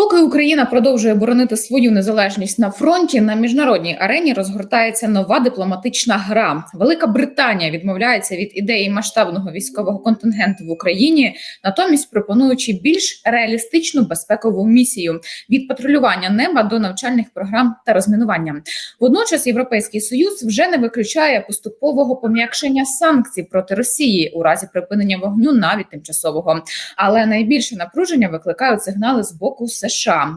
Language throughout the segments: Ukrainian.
Поки Україна продовжує боронити свою незалежність на фронті, на міжнародній арені розгортається нова дипломатична гра. Велика Британія відмовляється від ідеї масштабного військового контингенту в Україні, натомість пропонуючи більш реалістичну безпекову місію від патрулювання неба до навчальних програм та розмінування. Водночас Європейський союз вже не виключає поступового пом'якшення санкцій проти Росії у разі припинення вогню, навіть тимчасового. Але найбільше напруження викликають сигнали з боку США.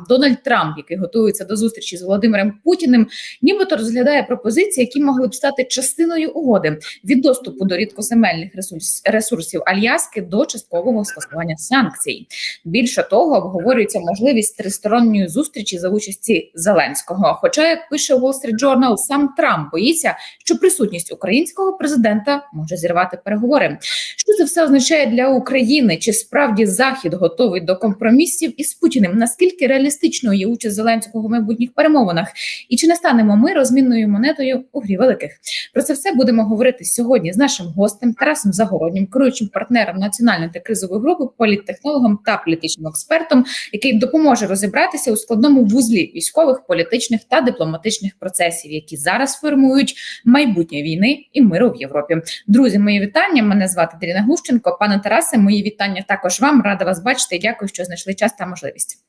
Дональд Трамп, який готується до зустрічі з Володимиром Путіним, нібито розглядає пропозиції, які могли б стати частиною угоди від доступу до рідкоземельних ресурс, ресурсів Альяски до часткового скасування санкцій. Більше того, обговорюється можливість тристоронньої зустрічі за участі Зеленського. Хоча, як пише Wall Street Journal, сам Трамп боїться, що присутність українського президента може зірвати переговори. Що це все означає для України? Чи справді Захід готовий до компромісів із Путіним? Наскільки реалістичною є участь Зеленського в майбутніх перемовинах? І чи не станемо ми розмінною монетою у грі великих? Про це все будемо говорити сьогодні з нашим гостем Тарасом Загороднім, керуючим партнером національної та кризової групи, політтехнологом та політичним експертом, який допоможе розібратися у складному вузлі військових, політичних та дипломатичних процесів, які зараз формують майбутнє війни і миру в Європі. Друзі, мої вітання. Мене звати Даріна Глущенко. Пане Тарасе, мої вітання також вам. Рада вас бачити. Дякую, що знайшли час та можливість.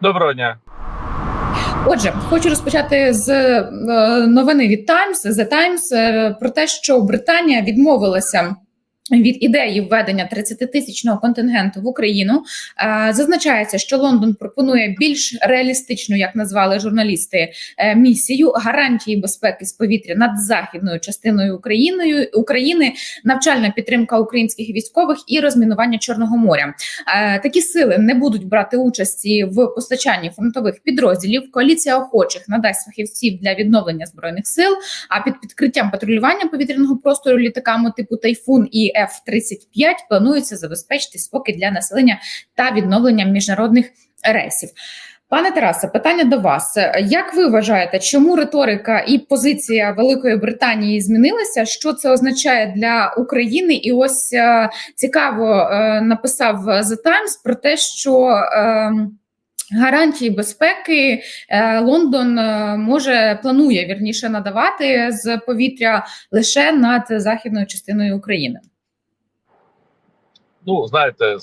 Доброго дня. Отже, хочу розпочати з е, новини від Times, The Times, е, про те, що Британія відмовилася. Від ідеї введення 30-тисячного контингенту в Україну е, зазначається, що Лондон пропонує більш реалістичну, як назвали журналісти, е, місію гарантії безпеки з повітря над західною частиною Україною України, навчальна підтримка українських військових і розмінування Чорного моря. Е, такі сили не будуть брати участі в постачанні фронтових підрозділів. Коаліція охочих надасть фахівців для відновлення збройних сил. А під підкриттям патрулювання повітряного простору літаками типу Тайфун і F-35 планується забезпечити спокій для населення та відновлення міжнародних рейсів. Пане Тарасе, питання до вас. Як ви вважаєте, чому риторика і позиція Великої Британії змінилася? Що це означає для України? І ось е, цікаво е, написав The Times про те, що е, Гарантії безпеки Лондон може планує вірніше надавати з повітря лише над західною частиною України. Ну, знаєте,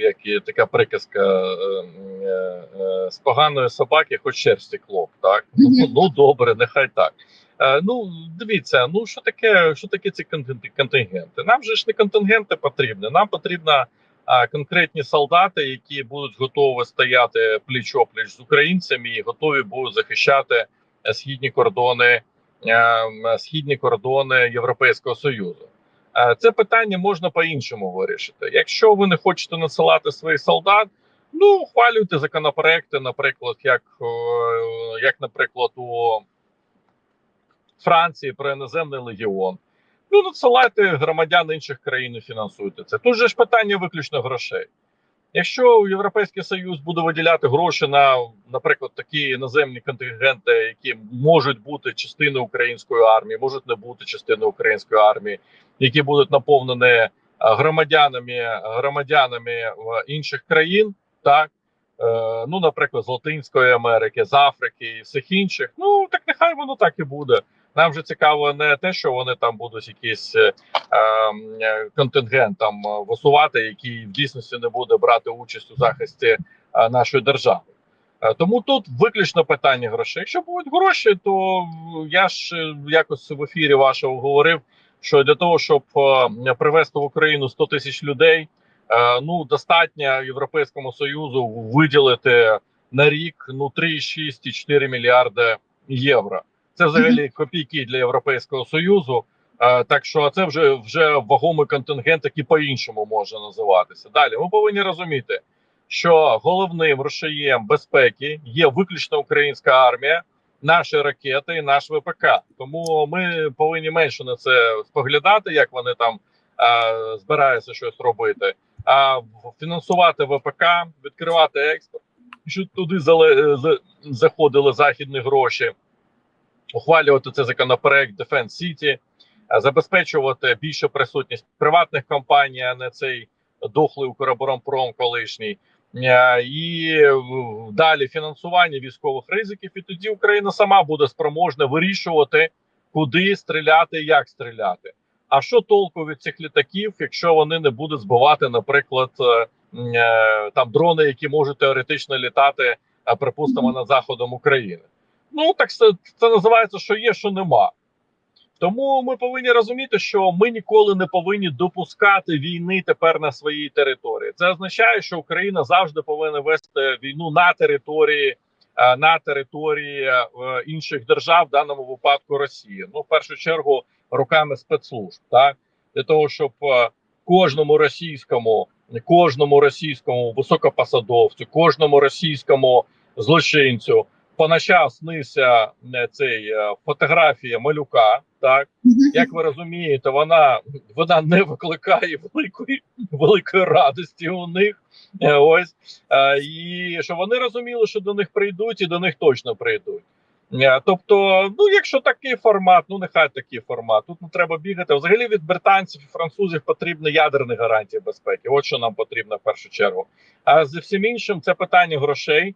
як і така приказка е, е, з поганої собаки, хоч шерсті клоп, так? Ну, ну добре, нехай так. Е, ну, дивіться, ну що таке, що таке ці контингенти? Нам же ж не контингенти потрібні, нам потрібно а, конкретні солдати, які будуть готові стояти пліч опліч з українцями і готові будуть захищати східні кордони, східні кордони Європейського Союзу. Це питання можна по-іншому вирішити. Якщо ви не хочете насилати своїх солдат, ну ухвалюйте законопроекти, наприклад, як, як наприклад, у Франції про іноземний легіон. Ну, надсилайте громадян інших країн і фінансуйте це. Тут же ж питання виключно грошей. Якщо Європейський Союз буде виділяти гроші на, наприклад, такі іноземні контингенти, які можуть бути частиною української армії, можуть не бути частиною української армії, які будуть наповнені громадянами громадянами інших країн, так е, ну, наприклад, з Латинської Америки, з Африки і всіх інших, ну так нехай воно так і буде. Нам вже цікаво не те, що вони там будуть якийсь е, е, контингент там висувати, який в дійсності не буде брати участь у захисті е, нашої держави. Е, тому тут виключно питання грошей. Якщо будуть гроші, то я ж якось в ефірі вашого говорив, що для того, щоб е, привезти в Україну 100 тисяч людей, е, ну достатньо Європейському Союзу виділити на рік ну 3,6-4 мільярди євро. Це взагалі копійки для Європейського союзу. Е, так що це вже вже вагомий контингент, який по-іншому може називатися. Далі ми повинні розуміти, що головним рушієм безпеки є виключно українська армія, наші ракети і наш ВПК. Тому ми повинні менше на це споглядати, як вони там е, збираються щось робити. А фінансувати ВПК, відкривати експорт, щоб туди заходили західні гроші ухвалювати цей законопроект Defense City, забезпечувати більшу присутність приватних компаній, а не цей дохлий Укроборонпром колишній. е, і е, далі фінансування військових ризиків, і тоді Україна сама буде спроможна вирішувати, куди стріляти, як стріляти. А що толку від цих літаків, якщо вони не будуть збивати, наприклад, е, е, там дрони, які можуть теоретично літати, е, припустимо, над заходом України? Ну так це, це називається, що є, що нема. Тому ми повинні розуміти, що ми ніколи не повинні допускати війни тепер на своїй території. Це означає, що Україна завжди повинна вести війну на території е, на території е, інших держав, в даному випадку Росії. Ну, в першу чергу, руками спецслужб, так для того, щоб е, кожному російському, кожному російському високопосадовцю, кожному російському злочинцю поначав снився е, цей е, фотографія малюка. Так як ви розумієте, вона вона не викликає великої великої радості у них. Е, Ось і що вони розуміли, що до них прийдуть, і до них точно прийдуть. Тобто, ну якщо такий формат, ну нехай такий формат. Тут не треба бігати. Взагалі від британців і французів потрібні ядерні гарантії безпеки. От що нам потрібно в першу чергу. А з всім іншим це питання грошей.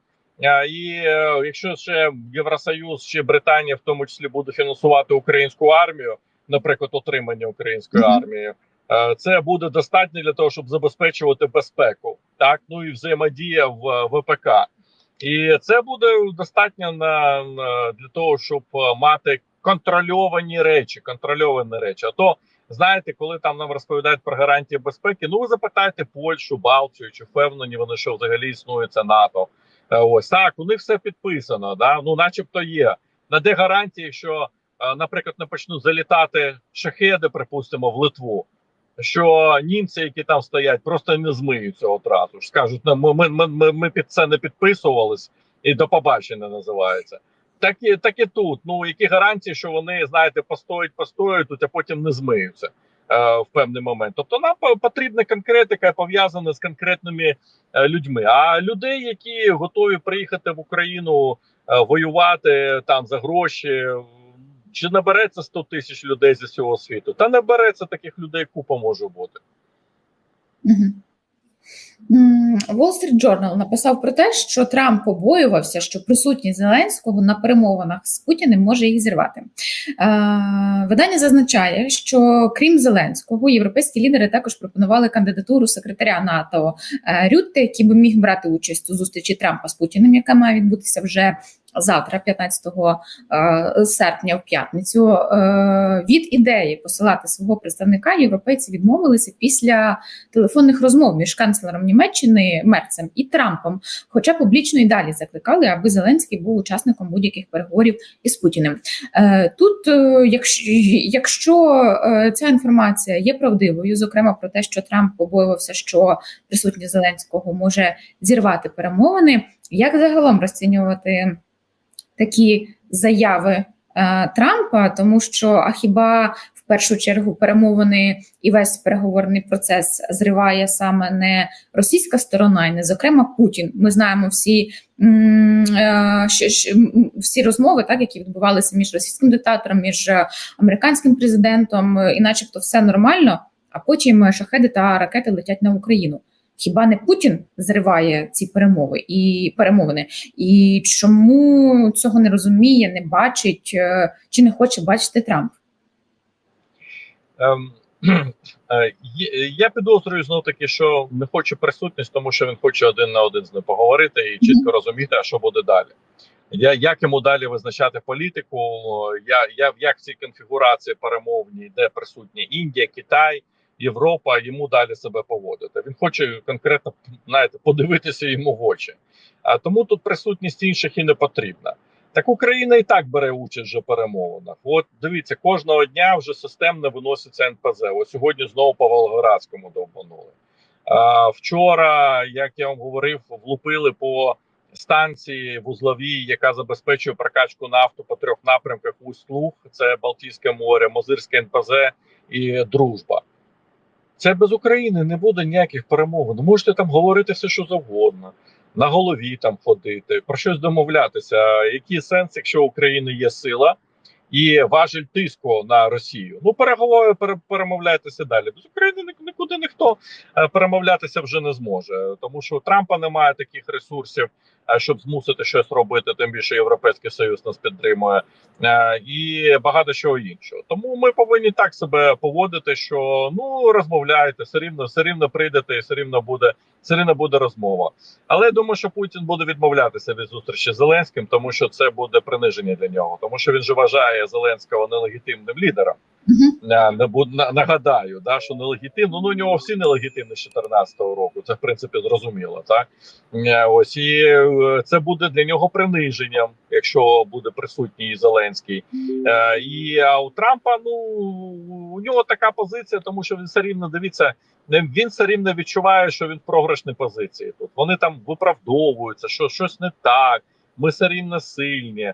І е, якщо ще Євросоюз чи Британія в тому числі буде фінансувати українську армію, наприклад, отримання української армії, е, це буде достатньо для того, щоб забезпечувати безпеку, так ну і взаємодія в е, ВПК. І це буде достатньо на, на для того, щоб мати контрольовані речі, контрольовані речі. А то знаєте, коли там нам розповідають про гарантії безпеки, ну ви запитайте Польщу, Балтію, чи впевнені вони, що взагалі існує це НАТО. Е, Ось так, у них все підписано. Да? Ну, начебто є. На де гарантії, якщо, е, наприклад, не почнуть залітати шахеди, припустимо, в Литву, що німці, які там стоять, просто не змиються одразу. ж Скажуть, «Ну, ми, ми, ми, ми, під це не підписувались, і до побачення називається. Так і, так і тут. Ну які гарантії, що вони знаєте, постоять, постоять, тут, а потім не змиються в певний момент. Тобто нам потрібна конкретика пов'язана з конкретними е, людьми. А людей, які готові приїхати в Україну е, воювати там за гроші. Чи набереться 100 тисяч людей зі всього світу? Та набереться таких людей, купа може бути. Мгм. Wall Street Journal написав про те, що Трамп побоювався, що присутність Зеленського на перемовинах з Путіним може їх зірвати. Е, Видання зазначає, що крім Зеленського, європейські лідери також пропонували кандидатуру секретаря НАТО е, Рютте, який би міг брати участь у зустрічі Трампа з Путіним, яка має відбутися вже завтра, 15 е, серпня, в п'ятницю. Е, Від ідеї посилати свого представника європейці відмовилися після телефонних розмов між канцлером Німеччини Мерцем і Трампом, хоча публічно і далі закликали, аби Зеленський був учасником будь-яких переговорів із Путіним. Е, Тут, якщо, ця інформація є правдивою, зокрема про те, що Трамп побоювався, що присутність Зеленського може зірвати перемовини, як загалом розцінювати такі заяви е, Трампа, тому що а хіба в першу чергу перемовини і весь переговорний процес зриває саме не російська сторона, і не зокрема Путін. Ми знаємо всі, е, всі розмови, так які відбувалися між російським диктатором, між е, американським президентом, і, начебто, все нормально. А потім шахеди та ракети летять на Україну. Хіба не Путін зриває ці перемови і перемовини? І чому цього не розуміє, не бачить е, чи не хоче бачити Трамп? Е, я підозрюю знов таки, що не хоче присутність, тому що він хоче один на один з ним поговорити і чітко розуміти, а що буде далі. Я, як йому далі визначати політику? Я, я як в цій конфігурації перемовній, де присутні Індія, Китай, Європа, йому далі себе поводити. Він хоче конкретно знаєте, подивитися йому в очі. А тому тут присутність інших і не потрібна. Так Україна і так бере участь вже в перемовинах. От дивіться, кожного дня вже системно виноситься НПЗ. Ось сьогодні знову по Волгоградському довбанули. А, вчора, як я вам говорив, влупили по станції вузловій, яка забезпечує прокачку нафту по трьох напрямках Усть-Луг, це Балтійське море, Мозирське НПЗ і Дружба. Це без України не буде ніяких перемовин. Можете там говорити все, що завгодно, на голові там ходити, про щось домовлятися. Який сенс, якщо у України є сила, і важель тиску на Росію. Ну переговори пере, перемовляйтеся далі. Без України нікуди ніхто е, перемовлятися вже не зможе, тому що у Трампа немає таких ресурсів, щоб змусити щось робити. Тим більше Європейський Союз нас підтримує, е, і багато чого іншого. Тому ми повинні так себе поводити, що ну розмовляйте, все рівно, все рівно прийдете, і все рівно буде все рівно буде розмова. Але я думаю, що Путін буде відмовлятися від зустрічі з Зеленським, тому що це буде приниження для нього, тому що він же вважає Зеленського нелегітимним лідером. Не нагадаю, да що нелегітимно. Ну у нього всі нелегітимні з 14-го року. Це в принципі зрозуміло. Так Е, ось і е, це буде для нього приниженням, якщо буде присутній Зеленський. І а у Трампа ну у нього така позиція, тому що він все рівно дивіться. Він все рівно відчуває, що він в програшній позиції. Тут вони там виправдовуються, що щось не так. Ми все рівно сильні.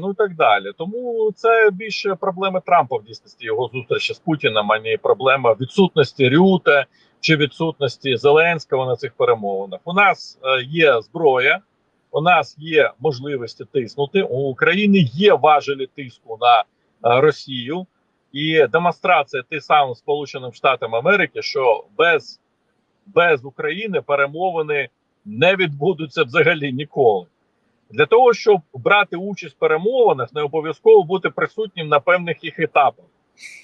Ну і так далі. Тому це більше проблеми Трампа в дійсності його зустрічі з Путіним, а не проблема відсутності Рюте чи відсутності Зеленського на цих перемовинах. У нас е, є зброя, у нас є можливості тиснути. У України є важелі тиску на е, Росію і демонстрація тим самим Сполученим Штатам Америки, що без, без України перемовини не відбудуться взагалі ніколи. Для того щоб брати участь в перемовинах, не обов'язково бути присутнім на певних їх етапах.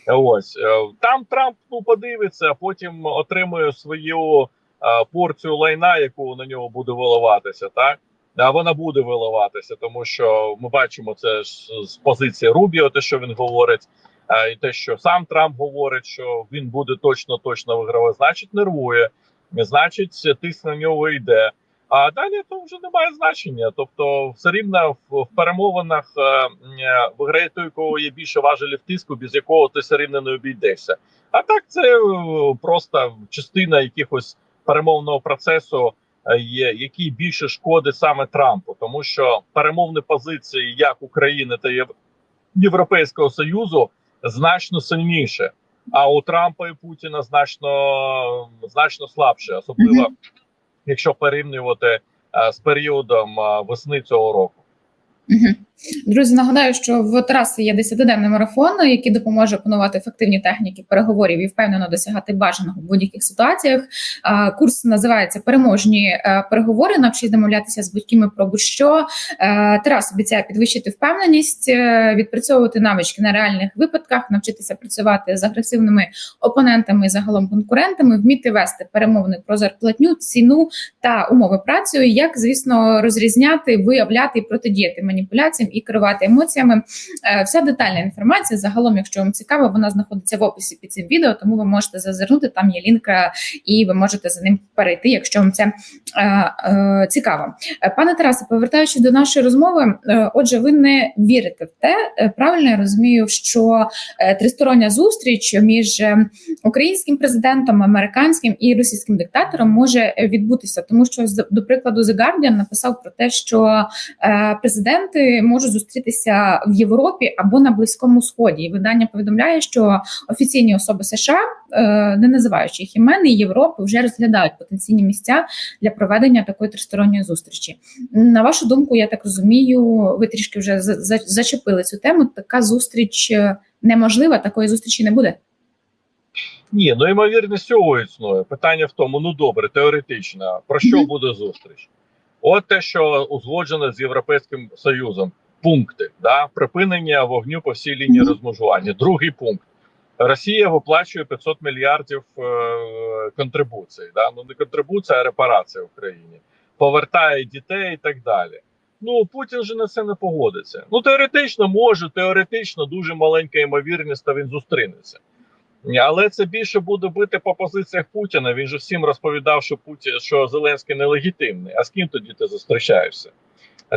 Ось е, там Трамп ну подивиться, а потім отримує свою е, порцію лайна, яку на нього буде виливатися. Так а вона буде виливатися, тому що ми бачимо це ж з позиції Рубіо, те, що він говорить, е, і те, що сам Трамп говорить, що він буде точно точно вигравати, значить, нервує, значить, тиск на нього йде. А далі то вже немає значення. Тобто, все рівно в, в перемовинах е, е, виграє той, кого є більше важелів тиску, без якого ти все рівно не обійдешся. А так це е, просто частина якихось перемовного процесу, який більше шкодить саме Трампу, тому що перемовні позиції як України та Єв- Європейського Союзу значно сильніше. А у Трампа і Путіна значно значно слабше, особливо. Якщо порівнювати е, з періодом е, весни цього року. Друзі, нагадаю, що в Тараси є 10-денний марафон, який допоможе опанувати ефективні техніки переговорів і впевнено досягати бажаного в будь-яких ситуаціях. Курс називається Переможні е, переговори. Навчись домовлятися з будь-кими про будь-що. Е, Тарас обіцяє підвищити впевненість, е, відпрацьовувати навички на реальних випадках, навчитися працювати з агресивними опонентами і загалом конкурентами, вміти вести перемовини про зарплатню, ціну та умови праці, як звісно розрізняти, виявляти і протидіяти маніпуляціям і керувати емоціями. Е, Вся детальна інформація, загалом, якщо вам цікаво, вона знаходиться в описі під цим відео, тому ви можете зазирнути. Там є лінк, е, і ви можете за ним перейти, якщо вам це е, цікаво. Пане Тарасе, повертаючись до нашої розмови, отже, ви не вірите в те, правильно я розумію, що тристороння зустріч між українським президентом, американським і російським диктатором може відбутися, тому що до прикладу, The Guardian написав про те, що президенти можуть зустрітися в Європі або на Близькому Сході. І видання повідомляє, що офіційні особи США, е, не називаючи їх імен, і Європи, вже розглядають потенційні місця для проведення такої тристоронньої зустрічі. На вашу думку, я так розумію, ви трішки вже за- за- зачепили цю тему. Така зустріч е, неможлива, такої зустрічі не буде. Ні, ну ймовірність цього існує. Питання в тому: ну добре, теоретично, про що буде зустріч? От те, що узгоджено з Європейським Союзом, пункти да припинення вогню по всій лінії розмежування. Другий пункт. Росія виплачує 500 мільярдів е, контрибуцій. Да? Ну не контрибуція, а репарація Україні. Повертає дітей і так далі. Ну Путін же на це не погодиться. Ну теоретично може, теоретично дуже маленька ймовірність, та він зустрінеться. Але це більше буде бити по позиціях Путіна. Він же всім розповідав, що Путін, що Зеленський нелегітимний. А з ким тоді ти зустрічаєшся?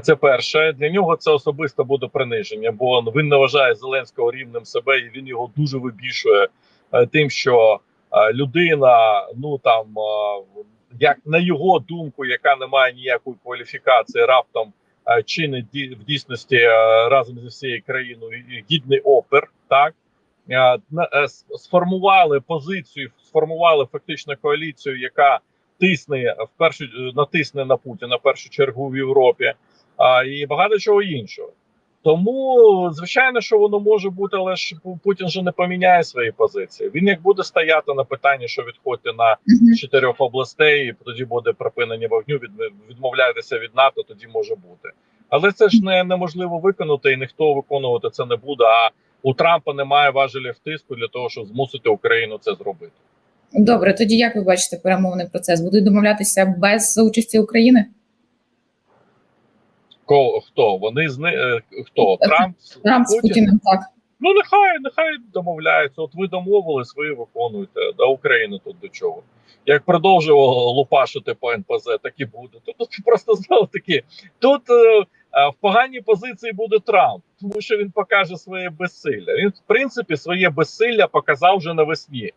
Це перше. Для нього це особисто буде приниження, бо він не вважає Зеленського рівнем себе, і він його дуже вибішує е, тим, що е, людина, ну там е, як на його думку, яка не має ніякої кваліфікації, раптом чинить в дійсності разом зі всією країною гідний опер, так? Сформували позицію, сформували фактично коаліцію, яка тисне в першу натисне на Путіна першу чергу в Європі, а і багато чого іншого. Тому, звичайно, що воно може бути, але ж Путін же не поміняє свої позиції. Він як буде стояти на питанні, що відходьте на чотирьох областей, і тоді буде припинення вогню, від, відмовляєтеся від НАТО, тоді може бути. Але це ж не неможливо виконати, і ніхто виконувати це не буде. А у Трампа немає важелів тиску для того, щоб змусити Україну це зробити. Добре, тоді як ви бачите перемовний процес? Будуть домовлятися без участі України? Ко хто вони зни е, хто Трамп, Трамп з Путіним так. Ну нехай нехай домовляються. От ви домовились, ви виконуєте. А Україна тут до чого? Як продовжував лупашити по НПЗ, так і буде. Тут, тут просто знов таки тут е, е, в поганій позиції буде Трамп, тому що він покаже своє безсилля. Він, в принципі, своє безсилля показав вже навесні,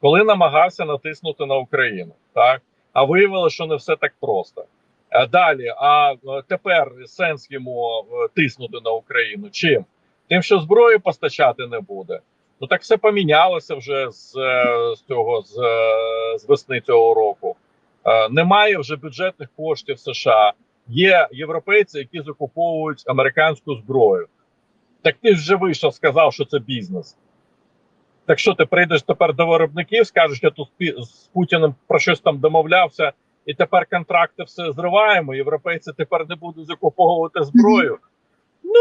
коли намагався натиснути на Україну. Так а виявилося, що не все так просто. А далі, а е, тепер сенс йому е, тиснути на Україну. Чим? Тим, що зброї постачати не буде. Ну так все помінялося вже з, е, з цього з, е, з весни цього року. Е, Немає вже бюджетних коштів США. Є європейці, які закуповують американську зброю. Так ти вже вийшов, сказав, що це бізнес. Так що ти прийдеш тепер до виробників, скажеш, я тут з Путіним про щось там домовлявся, і тепер контракти все зриваємо. Європейці тепер не будуть закуповувати зброю. Ну,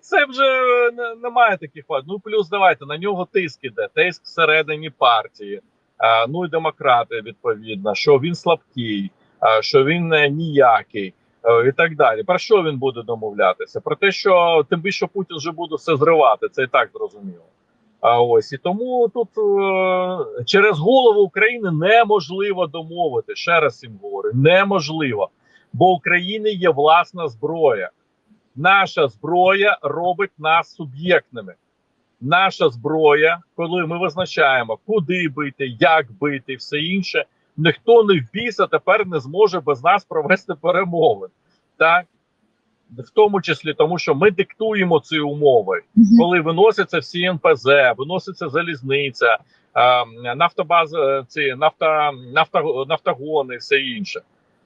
це вже немає таких вад. Ну, плюс давайте на нього тиск іде, тиск всередині партії. А, ну і демократи, відповідно, що він слабкий, а, що він не ніякий. е, І так далі. Про що він буде домовлятися? Про те, що тим більше Путін вже буде все зривати, це і так зрозуміло. А ось і тому тут е, через голову України неможливо домовити. Ще раз їм говорю, неможливо, бо України є власна зброя. Наша зброя робить нас суб'єктними. Наша зброя, коли ми визначаємо, куди бити, як бити, все інше, ніхто не в біса тепер не зможе без нас провести перемови. Так? В тому числі тому, що ми диктуємо ці умови коли виносяться всі НПЗ, виноситься залізниця, нафтобази, е, ці нафта, нафта, нафтогони, все інше.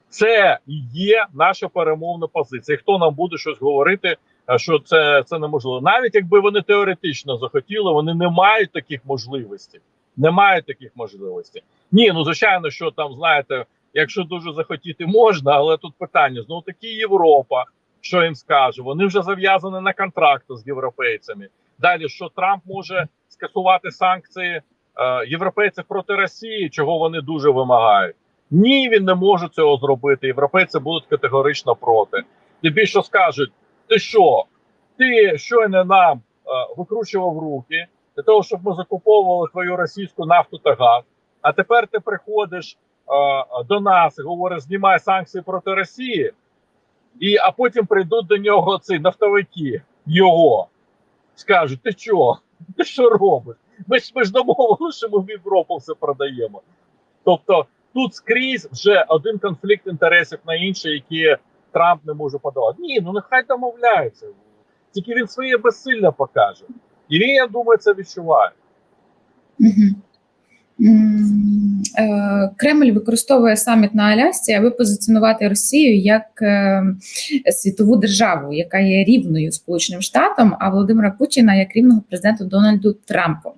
Це і є наша перемовна позиція. Хто нам буде щось говорити, що це, це неможливо? Навіть якби вони теоретично захотіли, вони не мають таких можливостей. Не мають таких можливостей. Ні, ну звичайно, що там знаєте, якщо дуже захотіти, можна, але тут питання знову таки Європа. Що їм скаже? Вони вже зав'язані на контракти з європейцями. Далі що Трамп може скасувати санкції е, європейців проти Росії, чого вони дуже вимагають. Ні, він не може цього зробити. Європейці будуть категорично проти. Тим більше скажуть: ти що? Ти щойно нам е, викручував руки для того, щоб ми закуповували твою російську нафту та газ. А тепер ти приходиш е, до нас і говориш, знімай санкції проти Росії. І, а потім прийдуть до нього ці нафтовики його. Скажуть, ти що? Ти що робиш? Ми ж ми ж домовилися, що ми в Європу все продаємо. Тобто тут скрізь вже один конфлікт інтересів на інший, які Трамп не може подавати. Ні, ну нехай домовляються. Тільки він своє безсилля покаже. І він, я думаю, це відчуває. Е, Кремль використовує саміт на Алясці, аби позиціонувати Росію як е, світову державу, яка є рівною Сполученим Штатам, а Володимира Путіна як рівного президенту Дональду Трампу.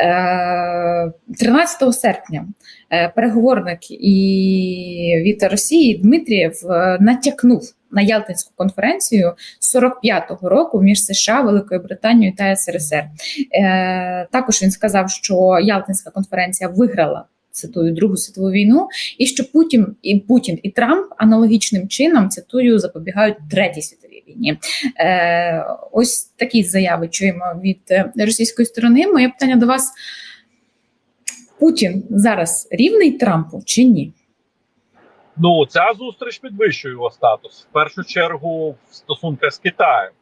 Е, 13 серпня е, переговорник і від Росії Дмитрієв е, натякнув на Ялтинську конференцію 45-го року між США, Великою Британією та СРСР. Е, також він сказав, що Ялтинська конференція виграла. Цитую Другу світову війну, і що Путін і Путін і Трамп аналогічним чином цитую запобігають третій світовій війні. Е, ось такі заяви чуємо від е, російської сторони. Моє питання до вас: Путін зараз рівний Трампу чи ні? Ну, ця зустріч підвищує його статус в першу чергу в стосунках з Китаєм,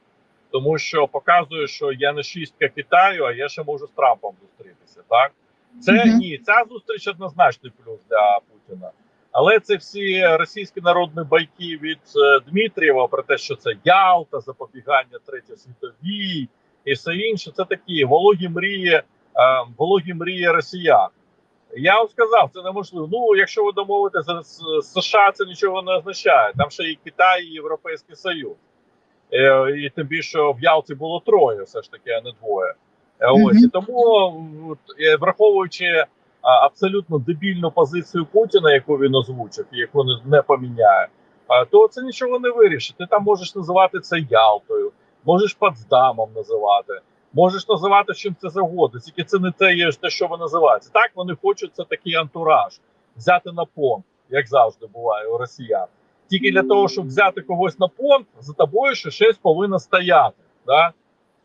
тому що показує, що я не шістка Китаю, а я ще можу з Трампом зустрітися. Так це Мгм. ні, ця зустріч однозначний плюс для Путіна. Але це всі російські народні байки від е, Дмитрієва про те, що це Ялта, запобігання третій світовій і все інше. Це такі вологі мрії, е, вологі мрії росіян. Я вам сказав, це неможливо. Ну, якщо ви домовитеся з США, це нічого не означає. Там ще і Китай, і Європейський Союз. Е, і тим більше в Ялті було троє, все ж таки, а не двоє. Е, Ось і тому, е, враховуючи абсолютно дебільну позицію Путіна, яку він озвучив, і яку не, поміняє, то це нічого не вирішить. Ти там можеш називати це Ялтою, можеш Потсдамом називати, можеш називати чим це завгодно, тільки це не те, є те, що ви називаєте. Так вони хочуть це такий антураж взяти на понт, як завжди буває у росіян. Тільки для того, щоб взяти когось на понт, за тобою ще щось повинно стояти. Да?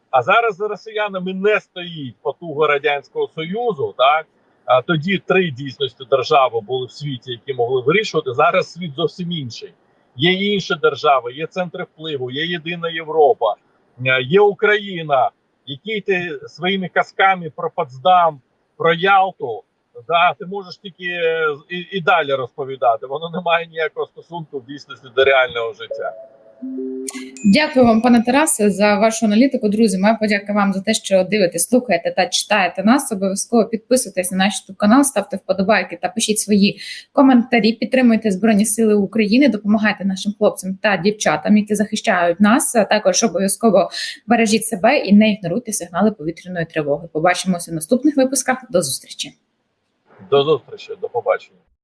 А зараз за росіянами не стоїть потуга радянського союзу. Так а тоді три дійсності держави були в світі, які могли вирішувати. Зараз світ зовсім інший. Є інші держави, є центри впливу, є єдина Європа, е, є Україна, який ти своїми казками про Потсдам, про Ялту. Да, ти можеш тільки е, і, і далі розповідати. Воно не має ніякого стосунку в дійсності до реального життя. Дякую вам, пане Тарасе, за вашу аналітику. Друзі, моя подяка вам за те, що дивитесь, слухаєте та читаєте нас. Обов'язково підписуйтесь на наш канал, ставте вподобайки та пишіть свої коментарі. Підтримуйте Збройні Сили України, допомагайте нашим хлопцям та дівчатам, які захищають нас. А також обов'язково бережіть себе і не ігноруйте сигнали повітряної тривоги. Побачимося в наступних випусках. До зустрічі. До зустрічі, до побачення.